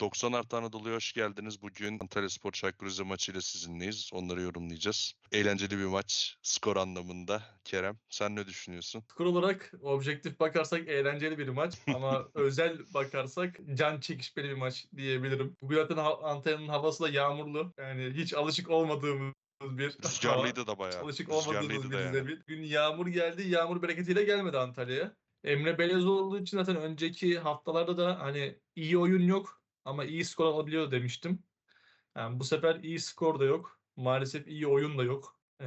90 artı Anadolu'ya hoş geldiniz. Bugün Antalya Spor Çaykur maçıyla sizinleyiz. Onları yorumlayacağız. Eğlenceli bir maç skor anlamında. Kerem sen ne düşünüyorsun? Skor olarak objektif bakarsak eğlenceli bir maç ama özel bakarsak can çekişmeli bir maç diyebilirim. Bugün zaten Antalya'nın havası da yağmurlu. Yani hiç alışık olmadığımız bir. Rüzgarlıydı da bayağı. Alışık olmadığımız bir yani. zemin. Bugün yağmur geldi. Yağmur bereketiyle gelmedi Antalya'ya. Emre Belezoğlu için zaten önceki haftalarda da hani iyi oyun yok ama iyi skor alabiliyor demiştim. Yani bu sefer iyi skor da yok. Maalesef iyi oyun da yok. Ee,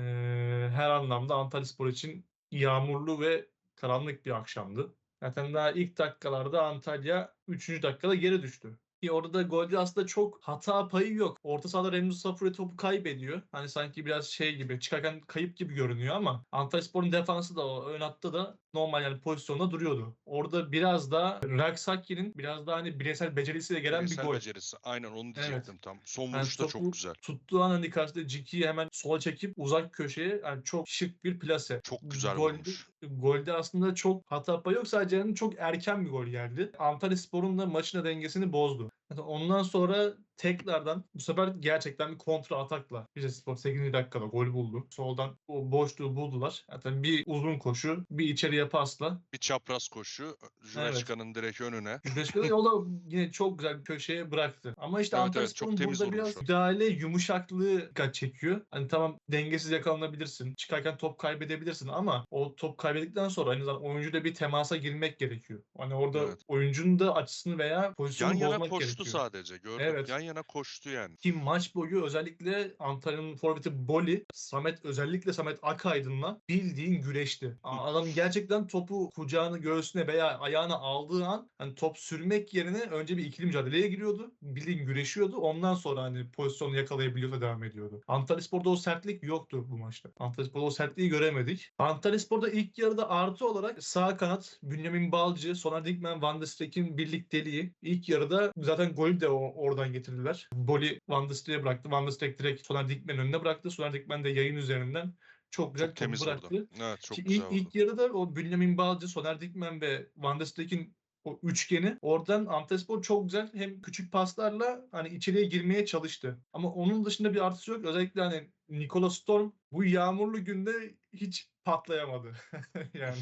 her anlamda Antalyaspor için yağmurlu ve karanlık bir akşamdı. Zaten daha ilk dakikalarda Antalya 3. dakikada geri düştü. Ki orada da golde aslında çok hata payı yok. Orta sahada Remzi Safuri topu kaybediyor. Hani sanki biraz şey gibi çıkarken kayıp gibi görünüyor ama Antalyaspor'un defansı da o ön hatta da normal yani pozisyonda duruyordu. Orada biraz da Raksaki'nin biraz daha hani bireysel becerisiyle gelen Bireysel bir gol. becerisi. Aynen onu Evet. diyecektim tam. Son Yani vuruş da çok güzel. Tuttuğu an hani karşıda Ciki'yi hemen sola çekip uzak köşeye yani çok şık bir plase. Çok güzel Golde, vurmuş. golde aslında çok hata payı yok. Sadece yani çok erken bir gol geldi. Antalya Spor'un da maçın dengesini bozdu. Ondan sonra tekrardan bu sefer gerçekten bir kontra atakla Rize Spor 8. dakikada gol buldu. Soldan o boşluğu buldular. Zaten bir uzun koşu, bir içeriye pasla. Bir çapraz koşu. Jurečka'nın direkt önüne. Yüzleşmede o da yine çok güzel bir köşeye bıraktı. Ama işte Evet, Antalya evet, burada biraz müdahale yumuşaklığı dikkat çekiyor. Hani tamam dengesiz yakalanabilirsin. Çıkarken top kaybedebilirsin ama o top kaybettikten sonra aynı zamanda oyuncuyla bir temasa girmek gerekiyor. Hani orada Evet. oyuncunun da açısını veya pozisyonu Yan yana bozmak koştu gerekiyor. sadece. Gördüm. Evet. Yan yana koştu yani. Ki maç boyu özellikle Antalya'nın forveti Boli, Samet özellikle Samet Akaydın'la bildiğin güreşti. Adam gerçekten topu kucağını göğsüne veya ayağına aldığı an hani top sürmek yerine önce bir ikili mücadeleye giriyordu. Bildiğin güreşiyordu. Ondan sonra hani pozisyonu yakalayabiliyordu devam ediyordu. Antalyaspor'da o sertlik yoktu bu maçta. Antalyaspor'da o sertliği göremedik. Antalyaspor'da ilk yarıda artı olarak sağ kanat Bünyamin Balcı, Soner Dikmen, Van de Streek'in birlikteliği. İlk yarıda zaten golü de oradan getirdiler. Boli Van de Streek'e bıraktı. Van de Streek direkt Soner Dikmen'in önüne bıraktı. Soner Dikmen de yayın üzerinden çok güzel Çok temiz bıraktı. Evet çok Ki güzel ilk, vurdu. ilk yarıda o Bünyamin Balcı, Soner Dikmen ve Van de Streek'in o üçgeni oradan Antalyaspor çok güzel hem küçük paslarla hani içeriye girmeye çalıştı. Ama onun dışında bir artısı yok. Özellikle hani Nikola Storm bu yağmurlu günde hiç patlayamadı. yani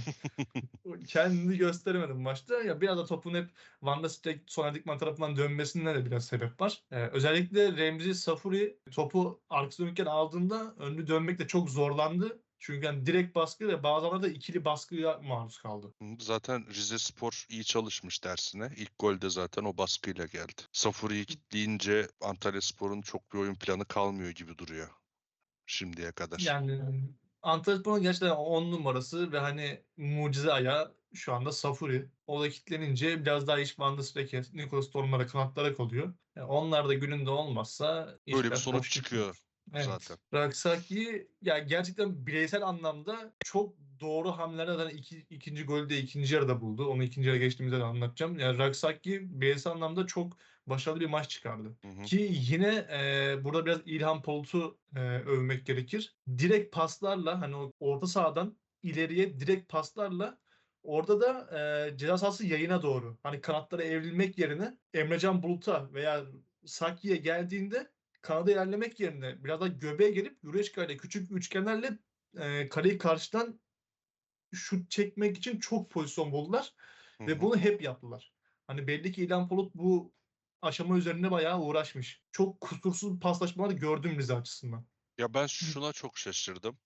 kendini gösteremedi maçta. Ya biraz da topun hep Van der Streek, Soner Dikman tarafından dönmesinde de biraz sebep var. Ee, özellikle Remzi Safuri topu arkası dönükken aldığında önlü dönmekte çok zorlandı. Çünkü yani direkt baskı ve bazen de ikili baskıya maruz kaldı. Zaten Rize Spor iyi çalışmış dersine. İlk golde zaten o baskıyla geldi. Safuri'yi kilitleyince Antalya Spor'un çok bir oyun planı kalmıyor gibi duruyor. Şimdiye kadar. Yani Antalyaspor'un gerçekten 10 numarası ve hani mucize ayağı şu anda Safuri. O da kilitlenince biraz daha iş Van der Streek'e, Nicolas Storm'lara kanatlara kalıyor. Yani onlar da gününde olmazsa Böyle bir sonuç çıkıyor Evet. zaten. Raksaki ya gerçekten bireysel anlamda çok doğru hamlelerden iki, ikinci golü de ikinci yarıda buldu. Onu ikinci yarı geçtiğimizde de anlatacağım. Yani Raksaki bireysel anlamda çok başarılı bir maç çıkardı. Hı hı. Ki yine e, burada biraz İlhan Polut'u e, övmek gerekir. Direkt paslarla hani o orta sahadan ileriye direkt paslarla orada da e, ceza sahası yayına doğru hani kanatlara evrilmek yerine Emrecan Bulut'a veya Saki'ye geldiğinde kanada ilerlemek yerine biraz da göbeğe gelip Yureşka ile küçük üçgenlerle e, kaleyi karşıdan şut çekmek için çok pozisyon buldular ve bunu hep yaptılar. Hani belli ki İlhan Polut bu aşama üzerinde bayağı uğraşmış. Çok kusursuz paslaşmalar gördüm Rize açısından. Ya ben şuna çok şaşırdım.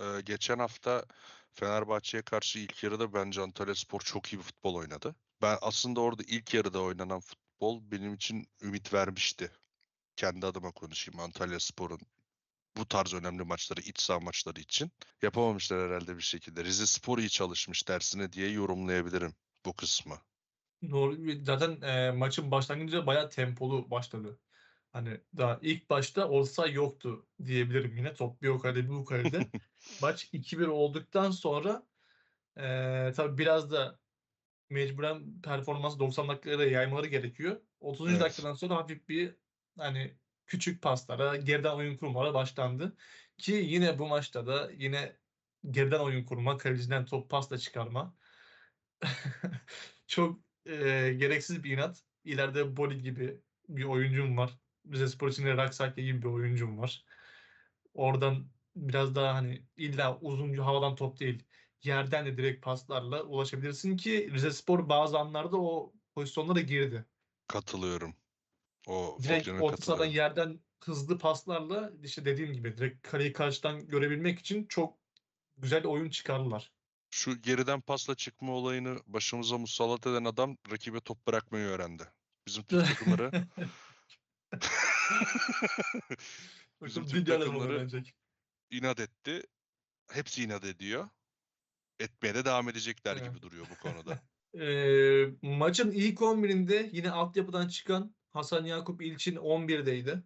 Ee, geçen hafta Fenerbahçe'ye karşı ilk yarıda bence Antalyaspor çok iyi bir futbol oynadı. Ben aslında orada ilk yarıda oynanan futbol benim için ümit vermişti. Kendi adıma konuşayım Antalyaspor'un bu tarz önemli maçları, iç saha maçları için. Yapamamışlar herhalde bir şekilde. Rize Spor iyi çalışmış dersine diye yorumlayabilirim bu kısmı. Zaten e, maçın başlangıcı bayağı tempolu başladı. Hani daha ilk başta olsa yoktu diyebilirim yine. Top bir o kalede bir bu kalede. Maç 2-1 olduktan sonra e, tabii biraz da mecburen performansı 90 dakikaya da yaymaları gerekiyor. 30. Evet. dakikadan sonra hafif bir hani küçük paslara, geriden oyun kurmalara başlandı. Ki yine bu maçta da yine geriden oyun kurma, kaleciden top pasla çıkarma. Çok e, gereksiz bir inat. İleride Boli gibi bir oyuncum var. Rizespor için Raksakya gibi bir oyuncum var. Oradan biraz daha hani illa uzun havadan top değil yerden de direkt paslarla ulaşabilirsin ki Rizespor bazı anlarda o pozisyonlara girdi. Katılıyorum. O Direkt orta sahadan yerden hızlı paslarla işte dediğim gibi direkt kaleyi karşıdan görebilmek için çok güzel oyun çıkardılar. Şu geriden pasla çıkma olayını başımıza musallat eden adam rakibe top bırakmayı öğrendi. Bizim Türk takımları bizim Türk takımları inat etti. Hepsi inat ediyor. Etmeye de devam edecekler Evet. gibi duruyor bu konuda. Ee, maçın ilk 11'inde yine altyapıdan çıkan Hasan Yakup İlçin 11'deydi.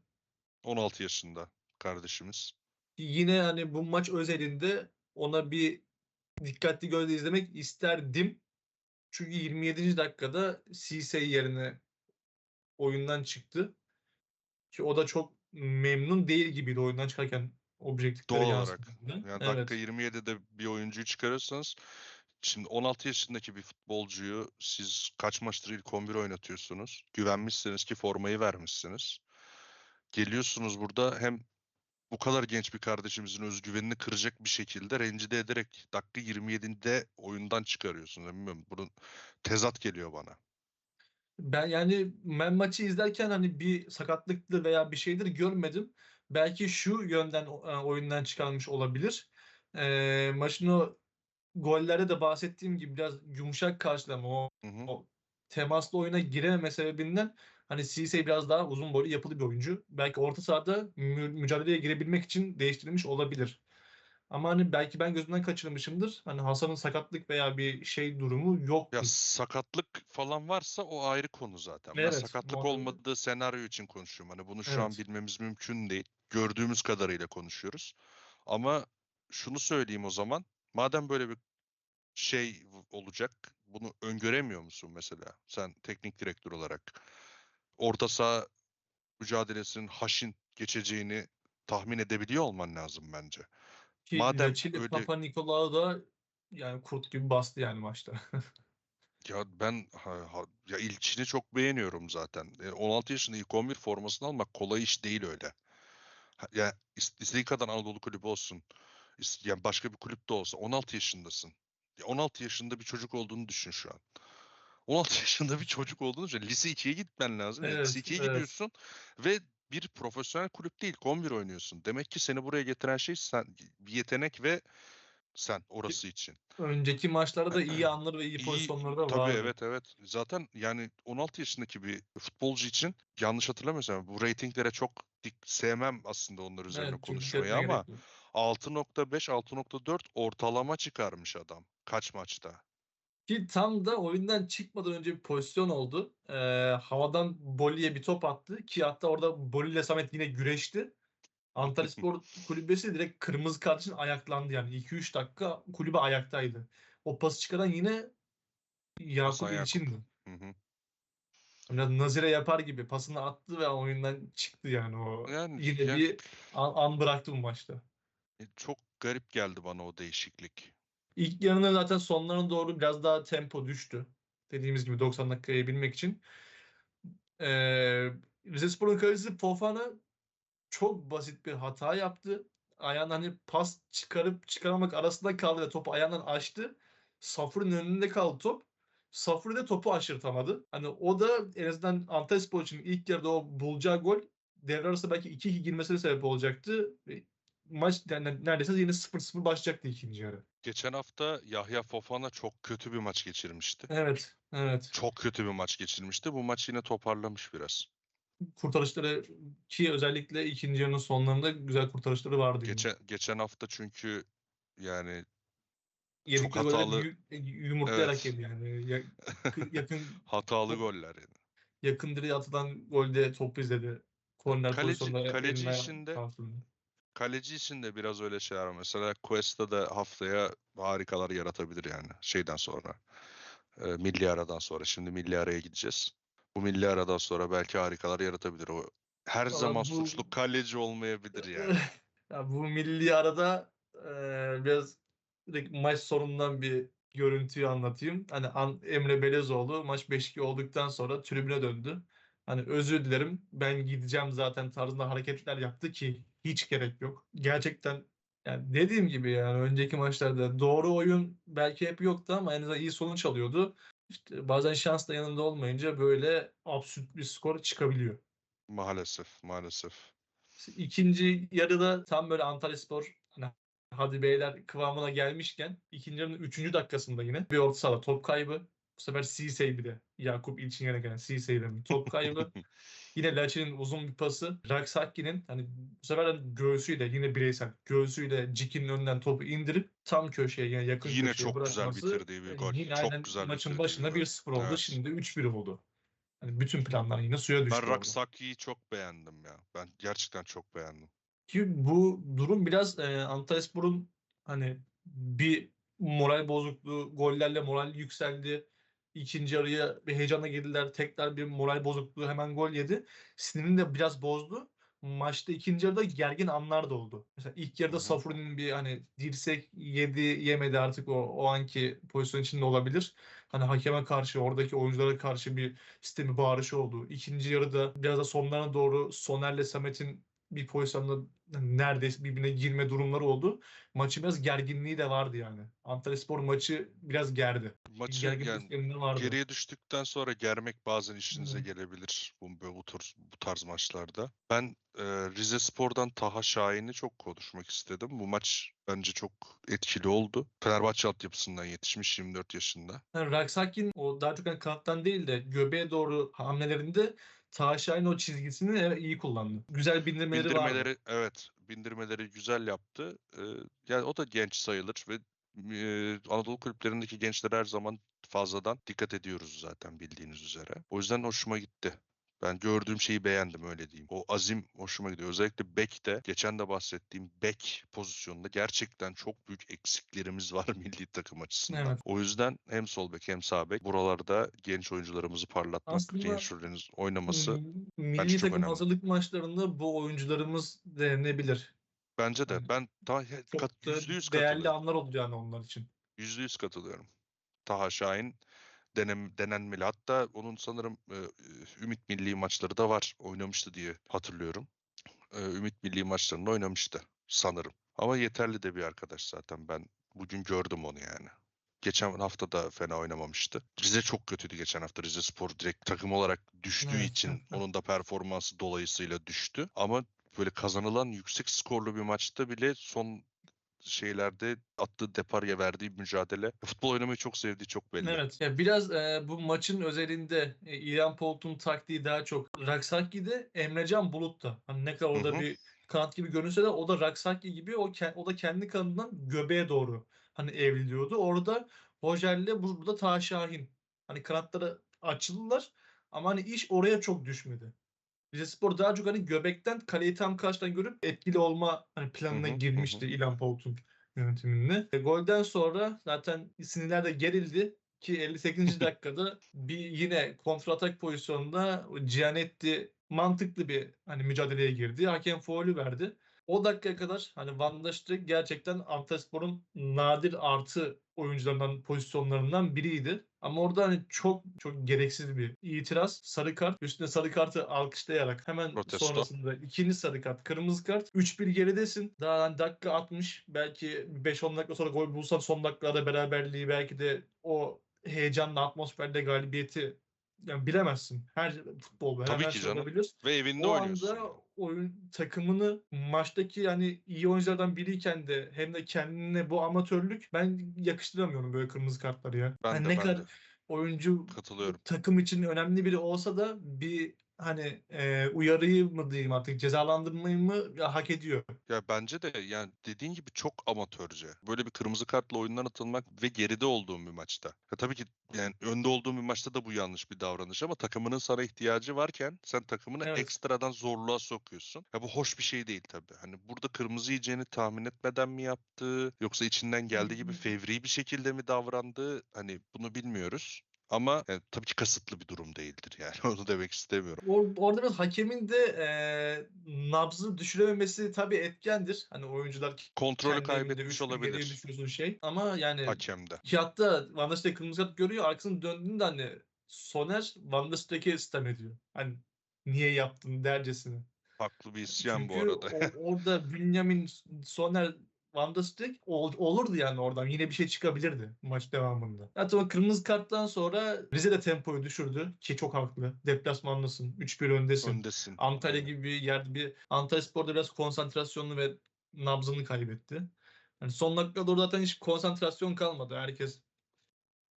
16 yaşında kardeşimiz. Yine hani bu maç özelinde ona bir dikkatli gözle izlemek isterdim. Çünkü 27. dakikada Cisse yerine oyundan çıktı. Ki o da çok memnun değil gibiydi oyundan çıkarken objektiflere Doğal olarak. Yani Evet. dakika 27'de bir oyuncuyu çıkarırsanız şimdi 16 yaşındaki bir futbolcuyu siz kaç maçtır ilk 11 oynatıyorsunuz. Güvenmişsiniz ki formayı vermişsiniz. Geliyorsunuz burada hem bu kadar genç bir kardeşimizin özgüvenini kıracak bir şekilde rencide ederek dakika 27'de oyundan çıkarıyorsunuz. Bilmiyorum bunun tezat geliyor bana. Ben yani ben maçı izlerken hani bir sakatlıktır veya bir şeydir görmedim. Belki şu yönden e, oyundan çıkarmış olabilir. Ee, maçın o gollerde de bahsettiğim gibi biraz yumuşak karşılama o, Hı hı. o temaslı oyuna girememe sebebinden hani Cisse biraz daha uzun boylu yapılı bir oyuncu. Belki orta sahada mü- mücadeleye girebilmek için değiştirilmiş olabilir. Ama hani belki ben gözümden kaçırmışımdır. Hani Hasan'ın sakatlık veya bir şey durumu yoktu. Ya sakatlık falan varsa o ayrı konu zaten. Ben Evet, sakatlık muhakkak. olmadığı senaryo için konuşuyorum. Hani bunu şu an Evet. bilmemiz mümkün değil. Gördüğümüz kadarıyla konuşuyoruz. Ama şunu söyleyeyim o zaman. Madem böyle bir şey olacak, bunu öngöremiyor musun mesela? Sen teknik direktör olarak orta saha mücadelesinin haşin geçeceğini tahmin edebiliyor olman lazım bence. Ki Madem Lecce öyle- Papa Nikolaou da yani kurt gibi bastı yani maçta. Ya ben ha- ha- ya İlçin'i çok beğeniyorum zaten. E, 16 yaşında ilk 11 formasını almak kolay iş değil öyle. Ha- Ya is- istediğin kadar Anadolu kulübü olsun yani başka bir kulüpte olsa 16 yaşındasın. 16 yaşında bir çocuk olduğunu düşün şu an. 16 yaşında bir çocuk olduğunu düşün. Lise 2'ye gitmen lazım. Evet, lise 2'ye evet. gidiyorsun ve bir profesyonel kulüp değil kombir oynuyorsun. Demek ki seni buraya getiren şey sen bir yetenek ve sen orası için. Önceki maçlarda da iyi anlar ve iyi, iyi pozisyonlarda var. Tabii evet evet. Zaten yani 16 yaşındaki bir futbolcu için yanlış hatırlamıyorsam bu reytinglere çok dik sevmem aslında onlar üzerine evet, konuşmayı ama gerekli. 6.5-6.4 ortalama çıkarmış adam kaç maçta. Ki tam da oyundan çıkmadan önce bir pozisyon oldu. Ee, havadan Boli'ye bir top attı ki hatta orada Boli ile Samet yine güreşti. Antalya Spor kulübesi direkt kırmızı kart için ayaklandı yani. 2-3 dakika kulübe ayaktaydı. O pası çıkaran yine Yakup içindi. Biraz Nazire yapar gibi pasını attı ve oyundan çıktı yani o. Yani, yine yani, bir an, an bıraktı bu maçta. E, Çok garip geldi bana o değişiklik. İlk yarının zaten sonlarına doğru biraz daha tempo düştü. Dediğimiz gibi 90 dakikayı bilmek için. Ee, Rizespor'un kalecisi Fofana çok basit bir hata yaptı. Ayağından hani pas çıkarıp çıkarmamak arasında kaldı ve topu ayağından açtı. Safur'un önünde kaldı top. Safuri de topu aşırtamadı. Hani o da en azından Antalyaspor için ilk yarıda o bulacağı gol devre arası belki 2-2 girmesine sebep olacaktı. Maç yani neredeyse yine 0-0 başlayacaktı ikinci yarı. Geçen hafta Yahya Fofana çok kötü bir maç geçirmişti. Evet, evet. Çok kötü bir maç geçirmişti. Bu maç yine toparlamış biraz. Kurtarışları ki özellikle ikinci yarının sonlarında güzel kurtarışları vardı. Geçen geçen hafta çünkü yani Yedikleri golleri hatalı- yu- yumurtlayarak Evet. yedi yani. Ya- yakın hatalı Çok- goller yani. yakın direğe atılan golde top izledi. Korner Kaleci- kaleci işinde- kalktırdı. Kaleci için de biraz öyle şeyler var. Mesela Cuesta da haftaya harikalar yaratabilir yani şeyden sonra. E, milli aradan sonra. Şimdi milli araya gideceğiz. Bu milli aradan sonra belki harikalar yaratabilir. O her Valla zaman bu- suçlu kaleci olmayabilir yani. ya bu milli arada eee, biraz maç sonundan bir görüntüyü anlatayım. Hani An- Emre Belezoğlu maç 5-2 olduktan sonra tribüne döndü. Hani özür dilerim ben gideceğim zaten tarzında hareketler yaptı ki hiç gerek yok. Gerçekten yani dediğim gibi yani önceki maçlarda doğru oyun belki hep yoktu ama en azından iyi sonuç alıyordu. İşte bazen şans da yanında olmayınca böyle absürt bir skor çıkabiliyor. Maalesef, maalesef. İkinci yarıda tam böyle Antalyaspor hani hadi beyler kıvamına gelmişken ikinci yarının üçüncü dakikasında yine bir orta sahada top kaybı. Bu sefer Cisey bir de. Yakup İlçingen'e gelen Cisey'den top kaybı. yine Laçin'in uzun bir pası. Raksakki'nin hani bu sefer göğsüyle yine bireysel göğsüyle Cik'in önünden topu indirip tam köşeye yani yakın Yine köşeye çok güzel bırakması. bitirdiği bir e, gol. Yine Çok güzel maçın başında gol. 1-0 oldu. Evet. Şimdi 3-1 oldu. Hani bütün planlar yine suya düştü Ben. Raksaki'yi çok beğendim ya. Ben gerçekten çok beğendim. Ki bu durum biraz e, Antalyaspor'un hani bir moral bozukluğu, gollerle moral yükseldi. İkinci yarıya bir heyecanla girdiler. Tekrar bir moral bozukluğu hemen gol yedi. Sinirini de biraz bozdu. Maçta ikinci yarıda gergin anlar da oldu. Mesela ilk yarıda. Safuri'nin bir hani dirsek yedi yemedi artık o, o anki pozisyon içinde olabilir. Hani hakeme karşı oradaki oyunculara karşı bir sistemi bağırışı oldu. İkinci yarıda biraz da sonlarına doğru Soner'le Samet'in bir pozisyonda neredeyse birbirine girme durumları oldu. Maçın biraz gerginliği de vardı yani. Antalyaspor maçı biraz gerdi. Maçı yani vardı. geriye düştükten sonra germek bazen işinize Hı. gelebilir bu, bu, bu, tarz, bu tarz maçlarda. Ben e, Rize Spor'dan Taha Şahin'i çok konuşmak istedim. Bu maç bence çok etkili oldu. Fenerbahçe altyapısından yetişmiş 24 yaşında. Yani Raksakin o daha çok hani kanattan değil de göbeğe doğru hamlelerinde Taşay'ın o çizgisini evet, iyi kullandı. Güzel bindirmeleri, Bindirmeleri vardı. evet bindirmeleri güzel yaptı. Ee, yani o da genç sayılır ve e, Anadolu kulüplerindeki gençlere her zaman fazladan dikkat ediyoruz zaten bildiğiniz üzere. O yüzden hoşuma gitti. Ben gördüğüm şeyi beğendim öyle diyeyim. O azim hoşuma gidiyor. Özellikle bekte geçen de bahsettiğim bek pozisyonunda gerçekten çok büyük eksiklerimiz var milli takım açısından. Evet. O yüzden hem sol bek hem sağ bek buralarda genç oyuncularımızı parlatmak, Aslında- genç rolleriniz oynaması Milli takım önemli. hazırlık maçlarında bu oyuncularımız denenebilir. Bence de. Yani Ben Çok kat, da yüzde yüz değerli katılıyorum. anlar oldu yani onlar için. Yüzde yüz katılıyorum. Taha Şahin denem, denenmeli. Hatta onun sanırım e, Ümit Milli maçları da var. Oynamıştı diye hatırlıyorum. E, Ümit Milli maçlarında oynamıştı sanırım. Ama yeterli de bir arkadaş zaten. Ben bugün gördüm onu yani. Geçen hafta da fena oynamamıştı. Rize çok kötüydü geçen hafta. Rize Spor direkt takım olarak düştüğü Evet, için onun da performansı dolayısıyla düştü. Ama böyle kazanılan yüksek skorlu bir maçta bile son şeylerde attığı deparya verdiği mücadele futbol oynamayı çok sevdiği çok belli. Evet. Ya biraz e, bu maçın özelinde e, İlhan Polt'un taktiği daha çok Raksaki'de Emrecan Bulut'ta. Hani ne kadar orada hı. bir kanat gibi görünse de o da Raksaki gibi o o da kendi kanından göbeğe doğru hani evriliyordu. Orada Hojer'le burada Taha Şahin. Hani kanatları açıldılar ama hani iş oraya çok düşmedi. Rizespor daha çok hani göbekten kaleyi tam karşıdan görüp etkili olma hani planına Hı hı, hı girmişti İlhan Polt'un yönetiminde. E, golden sonra zaten sinirler de gerildi ki 58. dakikada bir yine kontratak pozisyonunda Gianetti mantıklı bir hani mücadeleye girdi. Hakem faulü verdi. O dakikaya kadar hani Van Streek gerçekten Antalyaspor'un nadir artı oyuncularından, pozisyonlarından biriydi. Ama orada hani çok çok gereksiz bir itiraz. Sarı kart. Üstüne sarı kartı alkışlayarak hemen Protesto. sonrasında ikinci sarı kart, kırmızı kart. 3-1 geridesin. Daha hani dakika 60. Belki 5-10 dakika sonra gol bulsan son dakikada beraberliği belki de o heyecanla atmosferde galibiyeti yani bilemezsin. Her futbol her, Tabii her ki şey canım. Ve evinde O oynuyorsun. anda oyun takımını maçtaki yani iyi oyunculardan biriyken de hem de kendine bu amatörlük ben yakıştıramıyorum böyle kırmızı kartları ya. Ben Hani de, ne ben kadar de. oyuncu Katılıyorum. takım için önemli biri olsa da bir hani e, uyarıyı mı diyeyim artık cezalandırmayı mı hak ediyor. Ya bence de yani dediğin gibi çok amatörce. Böyle bir kırmızı kartla oyundan atılmak ve geride olduğum bir maçta. Ya tabii ki yani önde olduğum bir maçta da bu yanlış bir davranış ama takımının sana ihtiyacı varken sen takımını Evet. ekstradan zorluğa sokuyorsun. Ya bu hoş bir şey değil tabii. Hani burada kırmızı yiyeceğini tahmin etmeden mi yaptı yoksa içinden geldiği gibi fevri bir şekilde mi davrandı? Hani bunu bilmiyoruz. Ama yani tabii ki kasıtlı bir durum değildir yani onu demek istemiyorum. Or- orada biraz hakemin de e, nabzı düşürememesi tabii etkendir. Hani oyuncular Kontrolü kaybetmiş 3-1 geriye olabilir düşüyorsun şey. Ama yani hakemde. Ki hatta Van der Stek kırmızı kart görüyor. Arkasını döndüğünde hani Soner Van der Stek'e sistem ediyor. Hani niye yaptın dercesine. Haklı bir isyan bu Çünkü arada. o- orada Bünyamin Soner Van der Stek ol- olurdu yani oradan. Yine bir şey çıkabilirdi maç devamında. Zaten o kırmızı karttan sonra Rize de tempoyu düşürdü ki çok haklı. Deplasmanlısın. 3-1 öndesin. Öndesin. Antalya gibi bir yerde bir Antalya Spor'da biraz konsantrasyonunu ve nabzını kaybetti. Yani son dakikada doğru zaten hiç konsantrasyon kalmadı. Herkes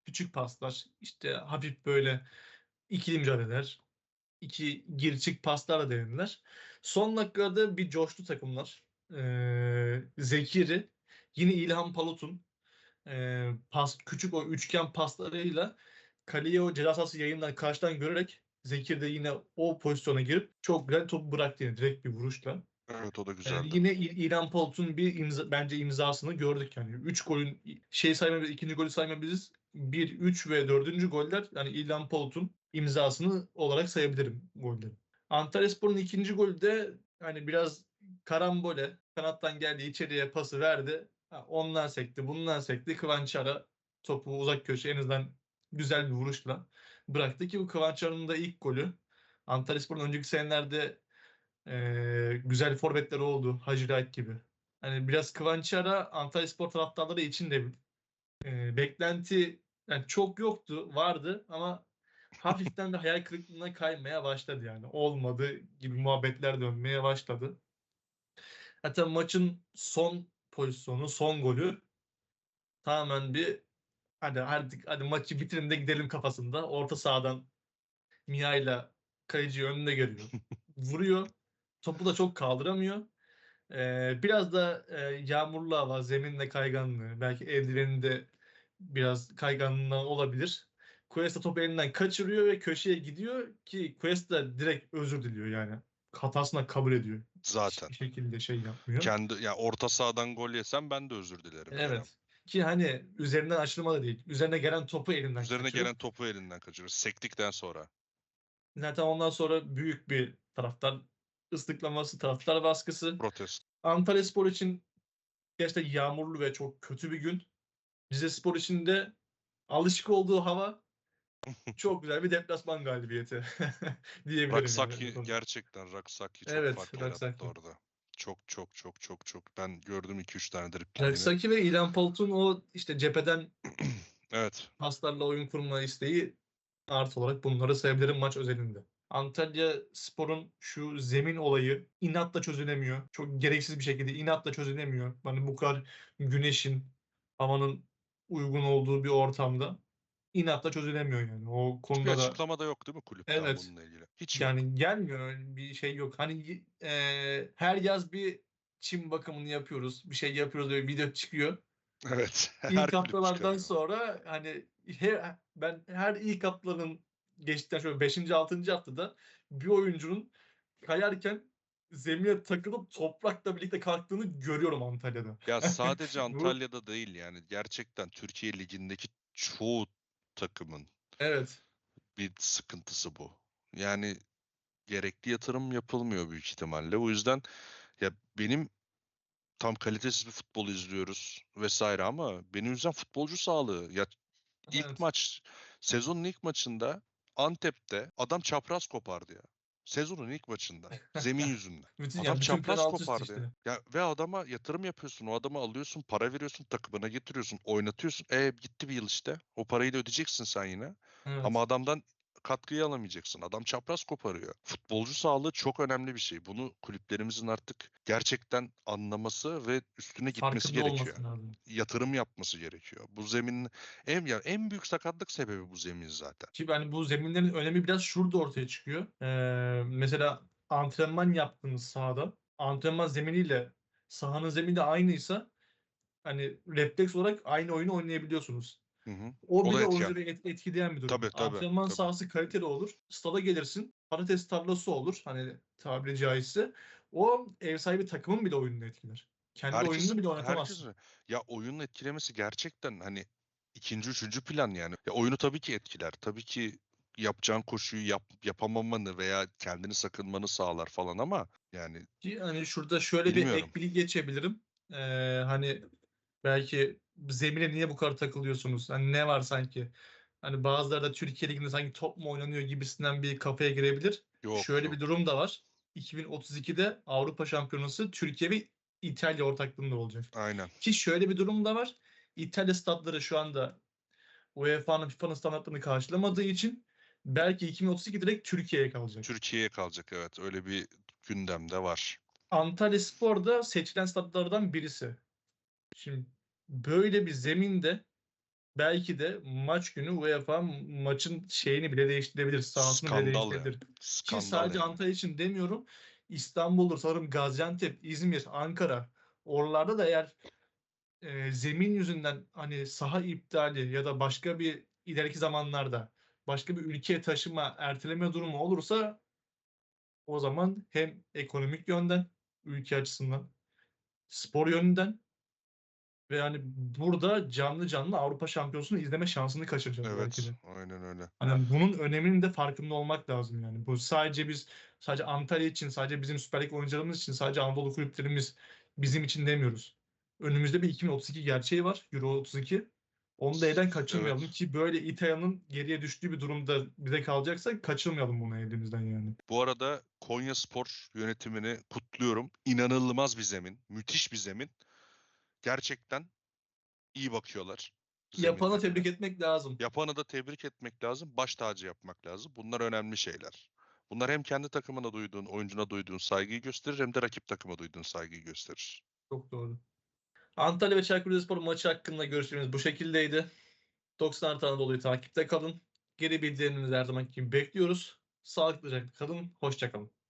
küçük paslar, işte hafif böyle ikili mücadeleler, iki gir çık paslarla denediler. Son dakikada bir coştu takımlar. Ee, Zekiri, yine İlhan Palut'un ee, pas, küçük o üçgen paslarıyla kaleye o ceza sahası yayından karşıdan görerek Zekir de yine o pozisyona girip çok güzel topu bıraktı yani direkt bir vuruşla. Evet o da Yani güzeldi. yine İ- İlhan Palut'un bir imza, bence imzasını gördük yani. 3 golün şey saymayabiliriz, ikinci golü saymayabiliriz. 1, 3 ve 4. goller yani İlhan Palut'un imzasını olarak sayabilirim golleri. Antalyaspor'un ikinci golü de hani biraz karambole kanattan geldi içeriye pası verdi. Ha, ondan sekti, bundan sekti. Kıvanç Ara topu uzak köşe en azından güzel bir vuruşla bıraktı ki bu Kıvanç Ara'nın da ilk golü. Antalyaspor'un önceki senelerde eee, güzel forvetleri oldu. Hacı Wright gibi. Hani biraz Kıvanç Ara Antalyaspor taraftarları için de eee, beklenti yani çok yoktu, vardı ama hafiften bir hayal kırıklığına kaymaya başladı yani. Olmadı gibi muhabbetler dönmeye başladı. Hatta maçın son pozisyonu, son golü tamamen bir hadi artık hadi maçı bitirin de gidelim kafasında. Orta sahadan Miha'yla kaleciyi önünde görüyor. Vuruyor. Topu da çok kaldıramıyor. Ee, biraz da e, yağmurlu hava, zeminle kayganlığı, belki eldiveninde biraz kayganlığından olabilir. Cuesta topu elinden kaçırıyor ve köşeye gidiyor ki Cuesta direkt özür diliyor yani. Hatasını kabul ediyor. Zaten. Hiçbir şekilde şey yapmıyor. Kendi ya orta sahadan gol yesem ben de özür dilerim. yani. Evet. Ki hani üzerinden açılma da değil. Üzerine gelen topu elinden Üzerine kaçırıp gelen topu elinden kaçırıyor. Sektikten sonra. zaten ondan sonra büyük bir taraftar ıslıklaması, taraftar baskısı. Protesto. Antalyaspor için gerçekten yağmurlu ve çok kötü bir gün. Rizespor için de alışık olduğu hava çok güzel bir deplasman galibiyeti diyebilirim. yani Raksaki konuda. gerçekten Raksaki çok Evet, farklı Raksaki. orada. Çok çok çok çok çok. Ben gördüm 2-3 tane driplini. Raksaki ve İlhan Palut'un o işte cepheden Evet. paslarla oyun kurma isteği artı olarak bunları sayabilirim maç özelinde. Antalya Spor'un şu zemin olayı inatla çözülemiyor. Çok gereksiz bir şekilde inatla çözülemiyor. Yani bu kadar güneşin, havanın uygun olduğu bir ortamda inatla çözülemiyor yani. O konuda da açıklama da yok değil mi kulüpten Evet. bununla ilgili? Hiç yok. yani gelmiyor öyle bir şey yok. Hani eee, her yaz bir çim bakımını yapıyoruz. Bir şey yapıyoruz böyle video çıkıyor. Evet. İlk haftalardan sonra hani her, ben her ilk haftaların geçtikten şöyle 5. 6. haftada bir oyuncunun kayarken zemine takılıp toprakla birlikte kalktığını görüyorum Antalya'da. Ya sadece Antalya'da değil yani. Gerçekten Türkiye Ligi'ndeki çoğu takımın Evet. bir sıkıntısı bu. Yani gerekli yatırım yapılmıyor büyük ihtimalle. O yüzden ya benim tam kalitesiz bir futbol izliyoruz vesaire ama benim yüzden futbolcu sağlığı. Ya ilk Evet. maç sezonun ilk maçında Antep'te adam çapraz kopardı ya. Sezonun ilk maçında zemin yüzünden. Bütün, Adam çapraz kopardı işte. ya. ya. Ve adama yatırım yapıyorsun. O adamı alıyorsun, para veriyorsun, takımına getiriyorsun, oynatıyorsun. E gitti bir yıl işte. O parayı da ödeyeceksin sen yine. Evet. Ama adamdan katkıyı alamayacaksın. Adam çapraz koparıyor. Futbolcu sağlığı çok önemli bir şey. Bunu kulüplerimizin artık gerçekten anlaması ve üstüne gitmesi Farkında gerekiyor. Yatırım yapması gerekiyor. Bu zemin en ya en büyük sakatlık sebebi bu zemin zaten. Ki hani bu zeminlerin önemi biraz şurada ortaya çıkıyor. Ee, mesela antrenman yaptığınız sahada antrenman zeminiyle sahanın zemini de aynıysa hani refleks olarak aynı oyunu oynayabiliyorsunuz. Hı hı. O O bile oyuncuları et- etkileyen bir durum. Tabii, tabii, Antrenman tabii. sahası kaliteli olur. Stada gelirsin. Patates tarlası olur. Hani tabiri caizse. O ev sahibi takımın bile oyununu etkiler. Kendi Herkes, oyununu bile oynatamazsın. herkes ya oyunun etkilemesi gerçekten hani ikinci, üçüncü plan yani. Ya oyunu tabii ki etkiler. Tabii ki yapacağın koşuyu yap, yapamamanı veya kendini sakınmanı sağlar falan ama yani Ki hani şurada şöyle bir Bilmiyorum. ek bilgi geçebilirim. Ee, hani belki zemine niye bu kadar takılıyorsunuz? Hani ne var sanki? Hani bazıları da Türkiye Ligi'nde sanki top mu oynanıyor gibisinden bir kafaya girebilir. Yok, Şöyle yok. bir durum da var. 2032'de Avrupa Şampiyonası Türkiye ve İtalya ortaklığında olacak. Aynen. Ki şöyle bir durum da var. İtalya statları şu anda UEFA'nın FIFA'nın standartlarını karşılamadığı için belki 2032 direkt Türkiye'ye kalacak. Türkiye'ye kalacak evet. Öyle bir gündemde var. Antalya Spor da seçilen statlardan birisi. Şimdi böyle bir zeminde belki de maç günü UEFA maçın şeyini bile değiştirebilir. Sahasını bile değiştirebilir. Ki sadece yani. Antalya için demiyorum. İstanbul'dur, sanırım Gaziantep, İzmir, Ankara. Oralarda da eğer e, zemin yüzünden hani saha iptali ya da başka bir ileriki zamanlarda başka bir ülkeye taşıma, erteleme durumu olursa o zaman hem ekonomik yönden, ülke açısından, spor yönünden ve yani burada canlı canlı Avrupa Şampiyonası'nı izleme şansını kaçıracağız belki Evet. de. Aynen öyle. Hani bunun öneminin de farkında olmak lazım yani. Bu sadece biz sadece Antalya için, sadece bizim Süper Lig oyuncularımız için, sadece Anadolu kulüplerimiz bizim için demiyoruz. Önümüzde bir 2032 gerçeği var. Euro 32. Onu da elden kaçırmayalım Evet. ki böyle İtalya'nın geriye düştüğü bir durumda bize kalacaksa kaçırmayalım bunu elimizden yani. Bu arada Konya Spor yönetimini kutluyorum. İnanılmaz bir zemin. Müthiş bir zemin. Gerçekten iyi bakıyorlar. Yapana zeminlerine. tebrik etmek lazım. Yapanı da tebrik etmek lazım. Baş tacı yapmak lazım. Bunlar önemli şeyler. Bunlar hem kendi takımına duyduğun, oyuncuna duyduğun saygıyı gösterir hem de rakip takıma duyduğun saygıyı gösterir. Çok doğru. Antalya ve Çaykur Rizespor maçı hakkında görüşlerimiz bu şekildeydi. 90 artı Anadolu'yu takipte kalın. Geri bildirimlerinizi her zaman gibi bekliyoruz. Sağlıklı kalın. Hoşça kalın.